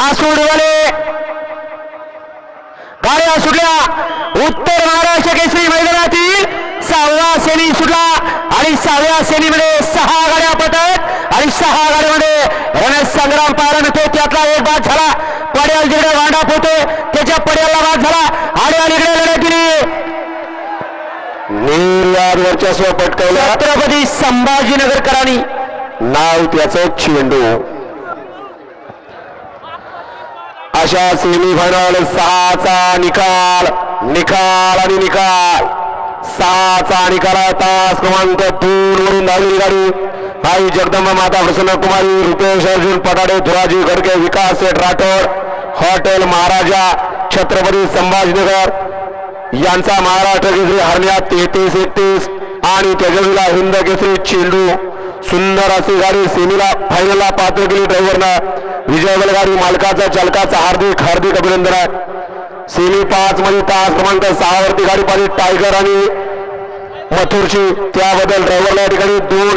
आसुडवाले गाड्या सुटल्या. उत्तर महाराष्ट्र केसरी मैदानातील सहावा सेमी सुटला. आणि सहाव्या सेमीमध्ये सहा गाड्या पटत आणि सहा गाड्यामध्ये रणसंग्राम पाहायला मिळतो त्यातला एक बाद झाला. पड्याल जिकडे गांडाप होते त्याच्या पड्याला बाद झाला. आणि अलीकडे लढत दिली वर्चस्व पटकवलं. छत्रपती संभाजीनगरकरांनी नाव त्याचं चेंडू अशा सेमीफायनल सहाचा निकाल निकाल आणि निकाल. सहाचा निकाल तास क्रमांक दोन वरून धावलेली गाडी. आई जगदंबा माता प्रसन्न कुमारी रुपेश अर्जुन पटाडे धुराजी गडके विकास सेठ राठोड हॉटेल महाराजा छत्रपती संभाजीनगर. यांचा महाराष्ट्र केसरी हरण्यात तेहतीस एकतीस आणि त्याच्याविला हिंद केसरी चेंडू सुंदर अशी गाडी सेमीला फायनलला पात्र केली ड्रायव्हरनं विजय गाडी मालकाचा चालकाचा हार्दिक हार्दिक अभिनंदन. आहे सेमी पाच मध्ये तास क्रमांक सहा वरती गाडी पाहिजे टायगर आणि मथुरची. त्याबद्दल ड्रायव्हरला या ठिकाणी दोन